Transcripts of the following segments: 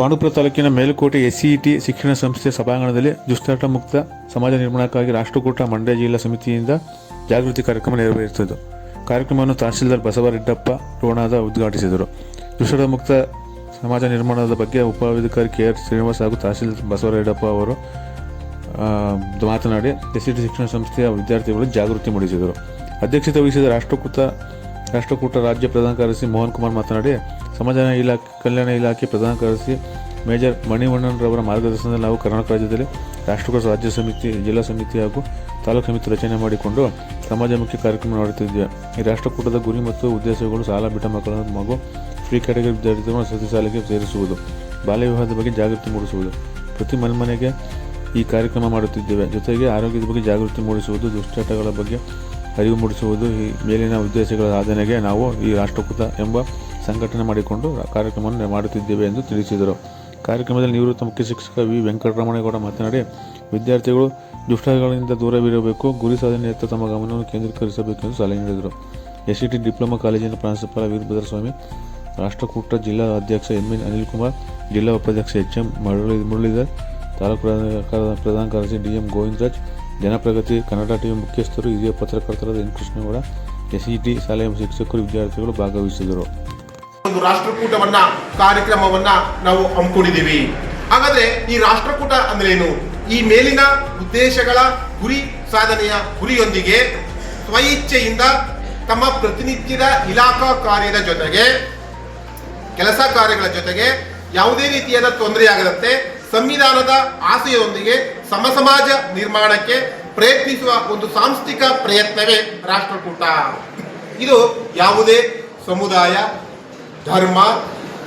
ಪಾಂಡುಪುರ ತಾಲೂಕಿನ ಮೇಲುಕೋಟೆ ಎಸ್ಸಿಇಟಿ ಶಿಕ್ಷಣ ಸಂಸ್ಥೆ ಸಭಾಂಗಣದಲ್ಲಿ ದುಷ್ಟಾಟ ಮುಕ್ತ ಸಮಾಜ ನಿರ್ಮಾಣಕ್ಕಾಗಿ ರಾಷ್ಟ್ರಕೂಟ ಮಂಡ್ಯ ಜಿಲ್ಲಾ ಸಮಿತಿಯಿಂದ ಜಾಗೃತಿ ಕಾರ್ಯಕ್ರಮ ನೆರವೇರಿಸಿತು ಕಾರ್ಯಕ್ರಮವನ್ನು ತಹಸೀಲ್ದಾರ್ ಬಸವರೆಡ್ಡಪ್ಪ ರೋಣಾದ ಉದ್ಘಾಟಿಸಿದರು. ದುಷ್ಟಾಟ ಮುಕ್ತ ಸಮಾಜ ನಿರ್ಮಾಣದ ಬಗ್ಗೆ ಉಪವಿಧಿಕಾರಿ ಕೆ ಆರ್ ಶ್ರೀನಿವಾಸ್ ಹಾಗೂ ತಹಸೀಲ್ದಾರ್ ಬಸವರೆಡ್ಡಪ್ಪ ಅವರು ಮಾತನಾಡಿ ಎಸ್ಸಿಟಿ ಶಿಕ್ಷಣ ಸಂಸ್ಥೆಯ ವಿದ್ಯಾರ್ಥಿಗಳು ಜಾಗೃತಿ ಮೂಡಿಸಿದರು. ಅಧ್ಯಕ್ಷತೆ ವಹಿಸಿದ ರಾಷ್ಟ್ರಕೂಟ ರಾಷ್ಟ್ರಕೂಟ ರಾಜ್ಯ ಪ್ರಧಾನ ಕಾರ್ಯದರ್ಶಿ ಮೋಹನ್ ಕುಮಾರ್ ಮಾತನಾಡಿ ಸಮಾಜ ಇಲಾಖೆ, ಕಲ್ಯಾಣ ಇಲಾಖೆ ಪ್ರಧಾನ ಕಾರ್ಯದರ್ಶಿ ಮೇಜರ್ ಮಣಿವಣ್ಣನರವರ ಮಾರ್ಗದರ್ಶನದಲ್ಲಿ ನಾವು ಕರ್ನಾಟಕ ರಾಜ್ಯದಲ್ಲಿ ರಾಷ್ಟ್ರಕೂಟ ರಾಜ್ಯ ಸಮಿತಿ, ಜಿಲ್ಲಾ ಸಮಿತಿ ಹಾಗೂ ತಾಲೂಕು ಸಮಿತಿ ರಚನೆ ಮಾಡಿಕೊಂಡು ಸಮಾಜಮುಖಿ ಕಾರ್ಯಕ್ರಮ ಮಾಡುತ್ತಿದ್ದೇವೆ ಈ ರಾಷ್ಟ್ರಕೂಟದ ಗುರಿ ಮತ್ತು ಉದ್ದೇಶಗಳು ಸಾಲ ಬಿಟ್ಟ ಮಕ್ಕಳ ಮಗು ಫ್ರೀ ಕ್ಯಾಟಗರಿ ವಿದ್ಯಾರ್ಥಿಗಳನ್ನು ಸತಿ ಶಾಲೆಗೆ ಸೇರಿಸುವುದು, ಬಾಲ್ಯ ವಿವಾಹದ ಬಗ್ಗೆ ಜಾಗೃತಿ ಮೂಡಿಸುವುದು, ಪ್ರತಿ ಮನೆ ಮನೆಗೆ ಈ ಕಾರ್ಯಕ್ರಮ ಮಾಡುತ್ತಿದ್ದೇವೆ. ಜೊತೆಗೆ ಆರೋಗ್ಯದ ಬಗ್ಗೆ ಜಾಗೃತಿ ಮೂಡಿಸುವುದು ದುಶ್ಚಟಗಳ ಬಗ್ಗೆ ಅರಿವು ಮೂಡಿಸುವುದು ಈ ಮೇಲಿನ ಉದ್ದೇಶಗಳ ಸಾಧನೆಗೆ ನಾವು ಈ ರಾಷ್ಟ್ರಕೂಟ ಎಂಬ ಸಂಘಟನೆ ಮಾಡಿಕೊಂಡು ಕಾರ್ಯಕ್ರಮವನ್ನು ಮಾಡುತ್ತಿದ್ದೇವೆ ಎಂದು ತಿಳಿಸಿದರು. ಕಾರ್ಯಕ್ರಮದಲ್ಲಿ ನಿವೃತ್ತ ಮುಖ್ಯ ಶಿಕ್ಷಕ ವಿ. ವೆಂಕಟರಮಣೇಗೌಡ ಮಾತನಾಡಿ, ವಿದ್ಯಾರ್ಥಿಗಳು ದುಷ್ಟಗಳಿಂದ ದೂರವಿರಬೇಕು, ಗುರಿ ಸಾಧನೆಯತ್ತ ತಮ್ಮ ಗಮನವನ್ನು ಕೇಂದ್ರೀಕರಿಸಬೇಕೆಂದು ಸಲಹೆ ನೀಡಿದರು. ಎಸ್ ಟಿ ಡಿಪ್ಲೊಮಾ ಕಾಲೇಜಿನ ಪ್ರಾಂಶುಪಾಲ ವೀರಭದ್ರ ಸ್ವಾಮಿ ರಾಷ್ಟ್ರಕೂಟ ಜಿಲ್ಲಾ ಅಧ್ಯಕ್ಷ ಎಂ ಎನ್ ಅನಿಲ್ ಕುಮಾರ್ ಜಿಲ್ಲಾ ಉಪಾಧ್ಯಕ್ಷ ಎಚ್ ಎಂ ಮರಳಿ ಮುರಳೀಧರ್, ತಾಲೂಕು ಪ್ರಧಾನ ಕಾರ್ಯದರ್ಶಿ D M Govindaraj Janapragati, Kannada TV ಮುಖ್ಯಸ್ಥರು, ಹಿರಿಯ ಪತ್ರಕರ್ತರಾದ ಎನ್. ಕೃಷ್ಣಗೌಡ ಎಸ್ಇಟಿ ಶಾಲೆಯ ಶಿಕ್ಷಕರು, ವಿದ್ಯಾರ್ಥಿಗಳು ಭಾಗವಹಿಸಿದರು. ಒಂದು ರಾಷ್ಟ್ರಕೂಟವನ್ನ, ಕಾರ್ಯಕ್ರಮವನ್ನ ನಾವು ಹಮ್ಮಿಕೊಂಡಿದ್ದೀವಿ. ಹಾಗಾದ್ರೆ ಈ ರಾಷ್ಟ್ರಕೂಟ ಅಂದ್ರೇನು? ಈ ಮೇಲಿನ ಉದ್ದೇಶಗಳ ಗುರಿ ಸಾಧನೆಯ ಗುರಿಯೊಂದಿಗೆ ಸ್ವಇಚ್ಛೆಯಿಂದ ತಮ್ಮ ಪ್ರತಿನಿತ್ಯದ ಇಲಾಖಾ ಕಾರ್ಯದ ಜೊತೆಗೆ, ಕೆಲಸ ಕಾರ್ಯಗಳ ಜೊತೆಗೆ ಯಾವುದೇ ರೀತಿಯಾದ ತೊಂದರೆಯಾಗದಂತೆ ಸಂವಿಧಾನದ ಆಶಯದೊಂದಿಗೆ ಸಮಸಮಾಜ ನಿರ್ಮಾಣಕ್ಕೆ ಪ್ರಯತ್ನಿಸುವ ಒಂದು ಸಾಂಸ್ಥಿಕ ಪ್ರಯತ್ನವೇ ರಾಷ್ಟ್ರಕೂಟ. ಇದು ಯಾವುದೇ ಸಮುದಾಯ, ಧರ್ಮ,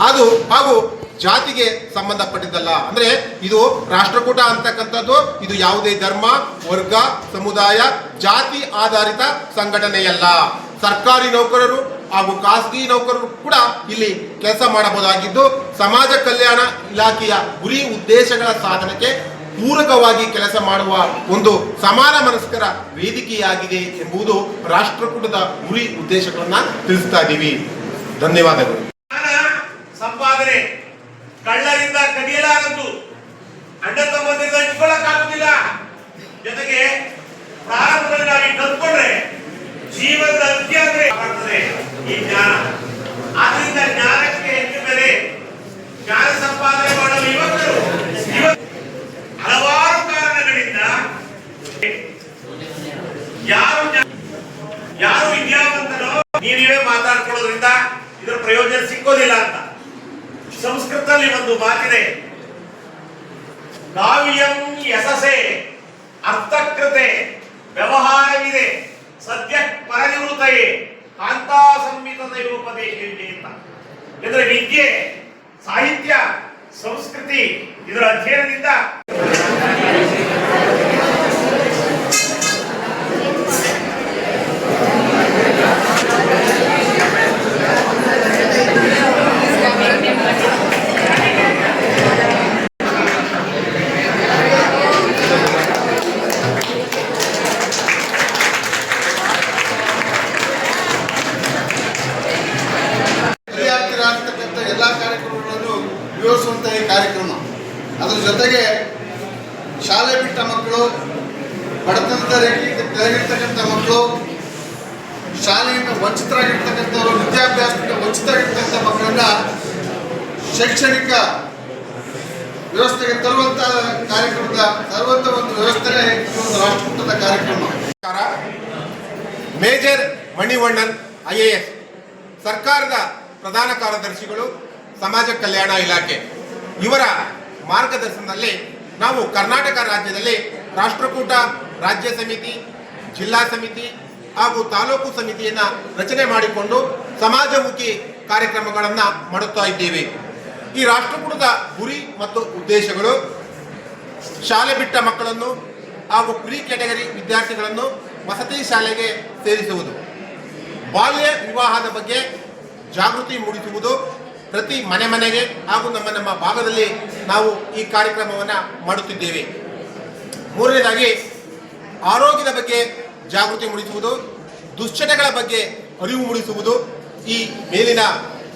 ಅದು ಹಾಗೂ ಜಾತಿಗೆ ಸಂಬಂಧಪಟ್ಟಿದ್ದಲ್ಲ. ಅಂದ್ರೆ ಇದು ರಾಷ್ಟ್ರಕೂಟ ಅಂತಕ್ಕಂಥದ್ದು, ಇದು ಯಾವುದೇ ಧರ್ಮ, ವರ್ಗ, ಸಮುದಾಯ, ಜಾತಿ ಆಧಾರಿತ ಸಂಘಟನೆಯಲ್ಲ. ಸರ್ಕಾರಿ ನೌಕರರು ಹಾಗೂ ಖಾಸಗಿ ನೌಕರರು ಕೂಡ ಇಲ್ಲಿ ಕೆಲಸ ಮಾಡಬಹುದಾಗಿದ್ದು, ಸಮಾಜ ಕಲ್ಯಾಣ ಇಲಾಖೆಯ ಗುರಿ ಉದ್ದೇಶಗಳ ಸಾಧನೆಗೆ ಪೂರಕವಾಗಿ ಕೆಲಸ ಮಾಡುವ ಒಂದು ಸಮಾನ ಮನಸ್ಕರ ವೇದಿಕೆಯಾಗಿದೆ ಎಂಬುದು ರಾಷ್ಟ್ರಕೂಟದ ಗುರಿ ಉದ್ದೇಶಗಳನ್ನ ತಿಳಿಸ್ತಾ ಇದ್ದೀವಿ. ಧನ್ಯವಾದಗಳು. ಸಂಪಾದನೆ, ಕಳ್ಳರಿಂದ ಕಡಿಯಲಾಗದು ಅಡ್ಡ ತಮ್ಮದಿಂದ ಇಟ್ಕೊಳ್ಳಕ್ಕಾಗುದಿಲ್ಲ ಜೊತೆಗೆ ಪ್ರಾರಂಭದಲ್ಲಿ ಕಲ್ತ್ಕೊಂಡ್ರೆ ಜೀವನದ ಅಂತ್ಯ ಅಂದ್ರೆ ಈ ಜ್ಞಾನ. ಆದ್ರಿಂದ ಜ್ಞಾನಕ್ಕೆ ಹೆಚ್ಚು ಬೆಲೆ. ಜ್ಞಾನ ಸಂಪಾದನೆ ಮಾಡಲು ನೀವೇ ಮಾತಾಡ್ಕೊಳ್ಳೋದ್ರಿಂದ ಇದರ ಪ್ರಯೋಜನ ಸಿಕ್ಕೋದಿಲ್ಲ ಅಂತ. ಸಂಸ್ಕೃತದಲ್ಲಿ ಒಂದು ಮಾತಿದೆ. ಕಾವ್ಯಂ ಯಸಸೆ ಅರ್ಥಕೃತೆ ವ್ಯವಹಾರವಿದೆ. ಸದ್ಯ ಪರನಿವೃತ್ತಯೇ ಕಾಂತಾ ಸಂಹಿತದ ಉಪದೇಶ ಅಂತ. ಅಂದ್ರೆ ವಿದ್ಯೆ, ಸಾಹಿತ್ಯ, ಸಂಸ್ಕೃತಿ ಇದರ ಅಧ್ಯಯನದಿಂದ ಮಕ್ಕಳು ಬಡತನದ ರೇಖೆಗೆ ಕೆಳಗಿರ್ತಕ್ಕಂಥ ಮಕ್ಕಳು ಶಾಲೆಯಿಂದ ವಂಚಿತರಾಗಿರ್ತಕ್ಕಂಥವ್ರು, ವಿದ್ಯಾಭ್ಯಾಸದಿಂದ ವಂಚಿತರಾಗಿರ್ತಕ್ಕಂಥ ಮಕ್ಕಳನ್ನ ಶೈಕ್ಷಣಿಕ ವ್ಯವಸ್ಥೆಗೆ ತರುವಂತಹ ಕಾರ್ಯಕ್ರಮದ, ತರುವಂಥ ಒಂದು ವ್ಯವಸ್ಥೆನೇ ಒಂದು ರಾಷ್ಟ್ರಕೂಟದ ಕಾರ್ಯಕ್ರಮ. Major Manivannan, I A S, ಸರ್ಕಾರದ ಪ್ರಧಾನ ಕಾರ್ಯದರ್ಶಿಗಳು, ಸಮಾಜ ಕಲ್ಯಾಣ ಇಲಾಖೆ, ಇವರ ಮಾರ್ಗದರ್ಶನದಲ್ಲಿ ನಾವು ಕರ್ನಾಟಕ ರಾಜ್ಯದಲ್ಲಿ ರಾಷ್ಟ್ರಕೂಟ, ರಾಜ್ಯ ಸಮಿತಿ, ಜಿಲ್ಲಾ ಸಮಿತಿ ಹಾಗೂ ತಾಲೂಕು ಸಮಿತಿಯನ್ನ ರಚನೆ ಮಾಡಿಕೊಂಡು ಸಮಾಜಮುಖಿ ಕಾರ್ಯಕ್ರಮಗಳನ್ನು ಮಾಡುತ್ತಾ ಇದ್ದೇವೆ. ಈ ರಾಷ್ಟ್ರಕೂಟದ ಗುರಿ ಮತ್ತು ಉದ್ದೇಶಗಳು, ಶಾಲೆ ಬಿಟ್ಟ ಮಕ್ಕಳನ್ನು ಹಾಗೂ ಪ್ರೀ ಕ್ಯಾಟಗರಿ ವಿದ್ಯಾರ್ಥಿಗಳನ್ನು ವಸತಿ ಶಾಲೆಗೆ ಸೇರಿಸುವುದು, ಬಾಲ್ಯ ವಿವಾಹದ ಬಗ್ಗೆ ಜಾಗೃತಿ ಮೂಡಿಸುವುದು ಪ್ರತಿ ಮನೆ ಮನೆಗೆ ಹಾಗೂ ನಮ್ಮ ನಮ್ಮ ಭಾಗದಲ್ಲಿ ನಾವು ಈ ಕಾರ್ಯಕ್ರಮವನ್ನು ಮಾಡುತ್ತಿದ್ದೇವೆ. ಮೂರನೇದಾಗಿ, ಆರೋಗ್ಯದ ಬಗ್ಗೆ ಜಾಗೃತಿ ಮೂಡಿಸುವುದು, ದುಶ್ಚಟಗಳ ಬಗ್ಗೆ ಅರಿವು ಮೂಡಿಸುವುದು ಈ ಮೇಲಿನ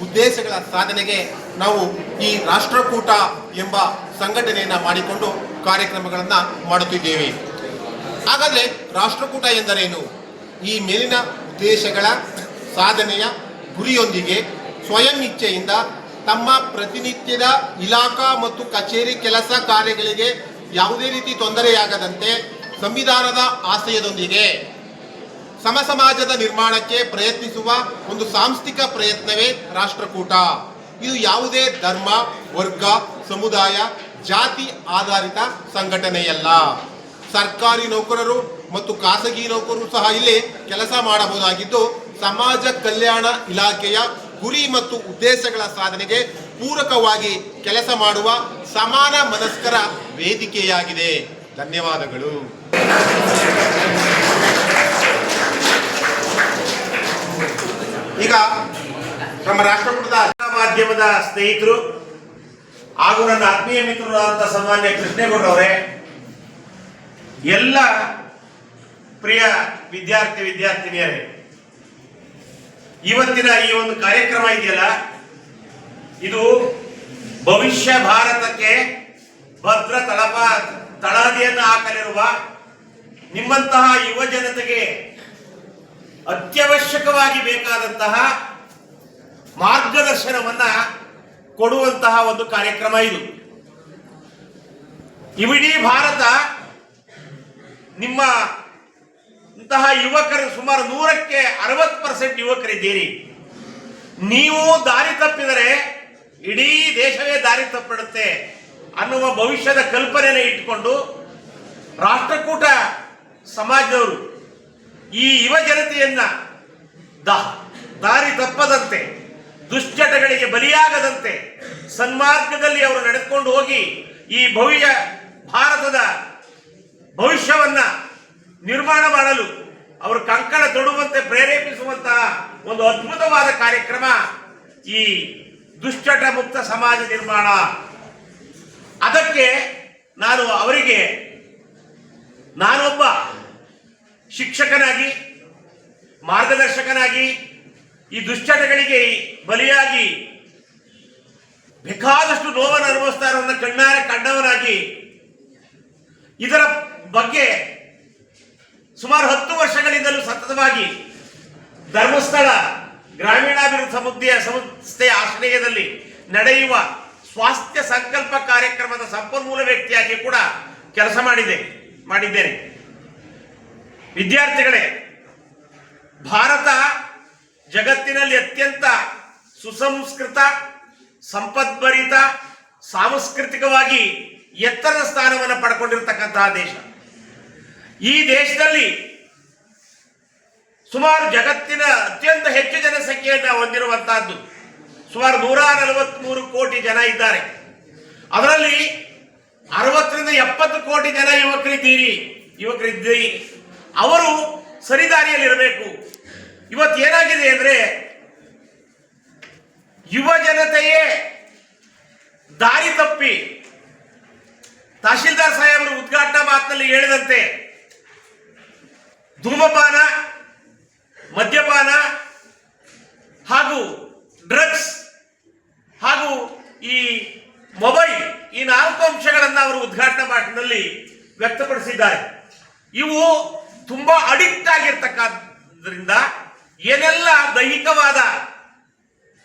ಉದ್ದೇಶಗಳ ಸಾಧನೆಗೆ ನಾವು ಈ ರಾಷ್ಟ್ರಕೂಟ ಎಂಬ ಸಂಘಟನೆಯನ್ನು ಮಾಡಿಕೊಂಡು ಕಾರ್ಯಕ್ರಮಗಳನ್ನು ಮಾಡುತ್ತಿದ್ದೇವೆ. ಹಾಗಾದರೆ ರಾಷ್ಟ್ರಕೂಟ ಎಂದರೇನು? ಈ ಮೇಲಿನ ಉದ್ದೇಶಗಳ ಸಾಧನೆಯ ಗುರಿಯೊಂದಿಗೆ ಸ್ವಯಂ ಇಚ್ಛೆಯಿಂದ ತಮ್ಮ ಪ್ರತಿನಿತ್ಯದ ಇಲಾಖಾ ಮತ್ತು ಕಚೇರಿ ಕೆಲಸ ಕಾರ್ಯಗಳಿಗೆ ಯಾವುದೇ ರೀತಿ ತೊಂದರೆಯಾಗದಂತೆ ಸಂವಿಧಾನದ ಆಶಯದೊಂದಿಗೆ ಸಮಸಮಾಜದ ನಿರ್ಮಾಣಕ್ಕೆ ಪ್ರಯತ್ನಿಸುವ ಒಂದು ಸಾಂಸ್ಥಿಕ ಪ್ರಯತ್ನವೇ ರಾಷ್ಟ್ರಕೂಟ. ಇದು ಯಾವುದೇ ಧರ್ಮ, ವರ್ಗ, ಸಮುದಾಯ, ಜಾತಿ ಆಧಾರಿತ ಸಂಘಟನೆಯಲ್ಲ. ಸರ್ಕಾರಿ ನೌಕರರು ಮತ್ತು ಖಾಸಗಿ ನೌಕರರು ಸಹ ಇಲ್ಲಿ ಕೆಲಸ ಮಾಡಬಹುದಾಗಿದ್ದು, ಸಮಾಜ ಕಲ್ಯಾಣ ಇಲಾಖೆಯ ಗುರಿ ಮತ್ತು ಉದ್ದೇಶಗಳ ಸಾಧನೆಗೆ ಪೂರಕವಾಗಿ ಕೆಲಸ ಮಾಡುವ ಸಮಾನ ಮನಸ್ಕರ ವೇದಿಕೆಯಾಗಿದೆ. ಧನ್ಯವಾದಗಳು. ಈಗ ನಮ್ಮ ರಾಷ್ಟ್ರಕೂಟದ ಮಾಧ್ಯಮದ ಸ್ನೇಹಿತರು ಹಾಗೂ ನನ್ನ ಆತ್ಮೀಯ ಮಿತ್ರರು ಅಂತ ಸನ್ಮಾನ್ಯ ಕೃಷ್ಣೇಗೌಡರವರೇ, ಎಲ್ಲ ಪ್ರಿಯ ವಿದ್ಯಾರ್ಥಿ ವಿದ್ಯಾರ್ಥಿನಿಯರೇ, ಇವತ್ತಿನ ಈ ಒಂದು ಕಾರ್ಯಕ್ರಮ ಇದೆಯಲ್ಲ? ಇದು ಭವಿಷ್ಯ ಭಾರತಕ್ಕೆ ಭದ್ರ ತಳಪ ತಳಹದಿಯನ್ನು ಹಾಕಲಿರುವ ನಿಮ್ಮಂತಹ ಯುವ ಜನತೆಗೆ ಅತ್ಯವಶ್ಯಕವಾಗಿ ಬೇಕಾದಂತಹ ಮಾರ್ಗದರ್ಶನವನ್ನ ಕೊಡುವಂತಹ ಒಂದು ಕಾರ್ಯಕ್ರಮ ಇದು. ಇವಿಡೀ ಭಾರತ ನಿಮ್ಮ ಇಂತಹ ಯುವಕರು ಸುಮಾರು ನೂರಕ್ಕೆ ಅರವತ್ತು ಪರ್ಸೆಂಟ್ ಯುವಕರಿದ್ದೀರಿ. ನೀವು ದಾರಿ ತಪ್ಪಿದರೆ ಇಡೀ ದೇಶವೇ ದಾರಿ ತಪ್ಪಿಡುತ್ತೆ. ಅನ್ನುವ ಭವಿಷ್ಯದ ಕಲ್ಪನೆಯನ್ನು ಇಟ್ಟುಕೊಂಡು ರಾಷ್ಟ್ರಕೂಟ ಸಮಾಜದವರು ಈ ಯುವ ಜನತೆಯನ್ನ ದಾರಿ ತಪ್ಪದಂತೆ, ದುಶ್ಚಟಗಳಿಗೆ ಬಲಿಯಾಗದಂತೆ ಸನ್ಮಾರ್ಗದಲ್ಲಿ ಅವರು ನಡೆದುಕೊಂಡು ಹೋಗಿ ಈ ಭವ್ಯ ಭಾರತದ ಭವಿಷ್ಯವನ್ನ ನಿರ್ಮಾಣ ಮಾಡಲು ಅವರು ಕಂಕಣ ತೊಡುವಂತೆ ಪ್ರೇರೇಪಿಸುವಂತಹ ಒಂದು ಅದ್ಭುತವಾದ ಕಾರ್ಯಕ್ರಮ ಈ ದುಶ್ಚಟ ಮುಕ್ತ ಸಮಾಜ ನಿರ್ಮಾಣ ಅದಕ್ಕೆ ನಾನು ಅವರಿಗೆ, ನಾನೊಬ್ಬ ಶಿಕ್ಷಕನಾಗಿ, ಮಾರ್ಗದರ್ಶಕನಾಗಿ, ಈ ದುಶ್ಚಟಗಳಿಗೆ ಬಲಿಯಾಗಿ ಬೇಕಾದಷ್ಟು ನೋವನ್ನು ಅನುಭವಿಸ್ತಾ ಇರೋದನ್ನ ಕಣ್ಣಾರೆ ಕಂಡವನಾಗಿ, ಇದರ ಬಗ್ಗೆ ಸುಮಾರು ಹತ್ತು ವರ್ಷಗಳಿಂದಲೂ ಸತತವಾಗಿ ಧರ್ಮಸ್ಥಳ ಗ್ರಾಮೀಣಾಭಿವೃದ್ಧಿ ಸಮುದಾಯ ಸಂಸ್ಥೆಯ ಆಶ್ರಯದಲ್ಲಿ ನಡೆಯುವ ಸ್ವಾಸ್ಥ್ಯ ಸಂಕಲ್ಪ ಕಾರ್ಯಕ್ರಮದ ಸಂಪನ್ಮೂಲ ವ್ಯಕ್ತಿಯಾಗಿ ಕೂಡ ಕೆಲಸ ಮಾಡಿದೆ, ಮಾಡಿದ್ದೇನೆ. ವಿದ್ಯಾರ್ಥಿಗಳೇ, ಭಾರತ ಜಗತ್ತಿನಲ್ಲಿ ಅತ್ಯಂತ ಸುಸಂಸ್ಕೃತ, ಸಂಪದ್ಭರಿತ, ಸಾಂಸ್ಕೃತಿಕವಾಗಿ ಎತ್ತರದ ಸ್ಥಾನವನ್ನು ಪಡ್ಕೊಂಡಿರ್ತಕ್ಕಂತಹ ದೇಶ. ಈ ದೇಶದಲ್ಲಿ ಸುಮಾರು ಜಗತ್ತಿನ ಅತ್ಯಂತ ಹೆಚ್ಚು ಜನಸಂಖ್ಯೆಯನ್ನು ಹೊಂದಿರುವಂತಹದ್ದು ಸುಮಾರು ನೂರ ನಲವತ್ಮೂರು ಕೋಟಿ ಜನ ಇದ್ದಾರೆ. ಅದರಲ್ಲಿ ಅರವತ್ತರಿಂದ ಎಪ್ಪತ್ತು ಕೋಟಿ ಜನ ಯುವಕರಿದ್ದೀರಿ ಯುವಕರಿದ್ದೀರಿ. ಅವರು ಸರಿದಾರಿಯಲ್ಲಿರಬೇಕು. ಇವತ್ತು ಏನಾಗಿದೆ ಅಂದ್ರೆ, ಯುವ ಜನತೆಯೇ ದಾರಿ ತಪ್ಪಿ, ತಹಶೀಲ್ದಾರ್ ಸಾಹೇಬರು ಉದ್ಘಾಟನಾ ಮಾತಿನಲ್ಲಿ ಹೇಳಿದಂತೆ, ಧೂಮಪಾನ, ಮದ್ಯಪಾನ ಹಾಗೂ ಡ್ರಗ್ಸ್ ಹಾಗೂ ಈ ಮೊಬೈಲ್ ಈ ನಾಲ್ಕು ಅಂಶಗಳನ್ನು ಅವರು ಉದ್ಘಾಟನಾ ಭಾಷಣದಲ್ಲಿ ವ್ಯಕ್ತಪಡಿಸಿದ್ದಾರೆ. ಇವು ತುಂಬಾ ಅಡಿಕ್ಟ್ ಆಗಿರ್ತಕ್ಕಂಥದ್ರಿಂದ ಏನೆಲ್ಲ ದೈಹಿಕವಾದ,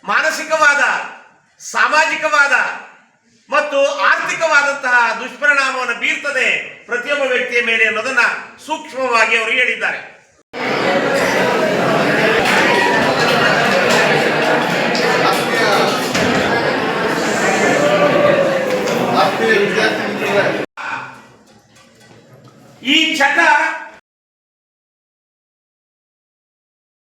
ಮಾನಸಿಕವಾದ, ಸಾಮಾಜಿಕವಾದ ಮತ್ತು ಆರ್ಥಿಕವಾದಂತಹ ದುಷ್ಪರಿಣಾಮವನ್ನು ಬೀರ್ತದೆ ಪ್ರತಿಯೊಬ್ಬ ವ್ಯಕ್ತಿಯ ಮೇಲೆ ಅನ್ನೋದನ್ನ ಸೂಕ್ಷ್ಮವಾಗಿ ಅವರು ಹೇಳಿದ್ದಾರೆ. ಆತ್ಮೀಯ ವಿದ್ಯಾರ್ಥಿ ಮಿತ್ರರೇ ಈ ಚಟ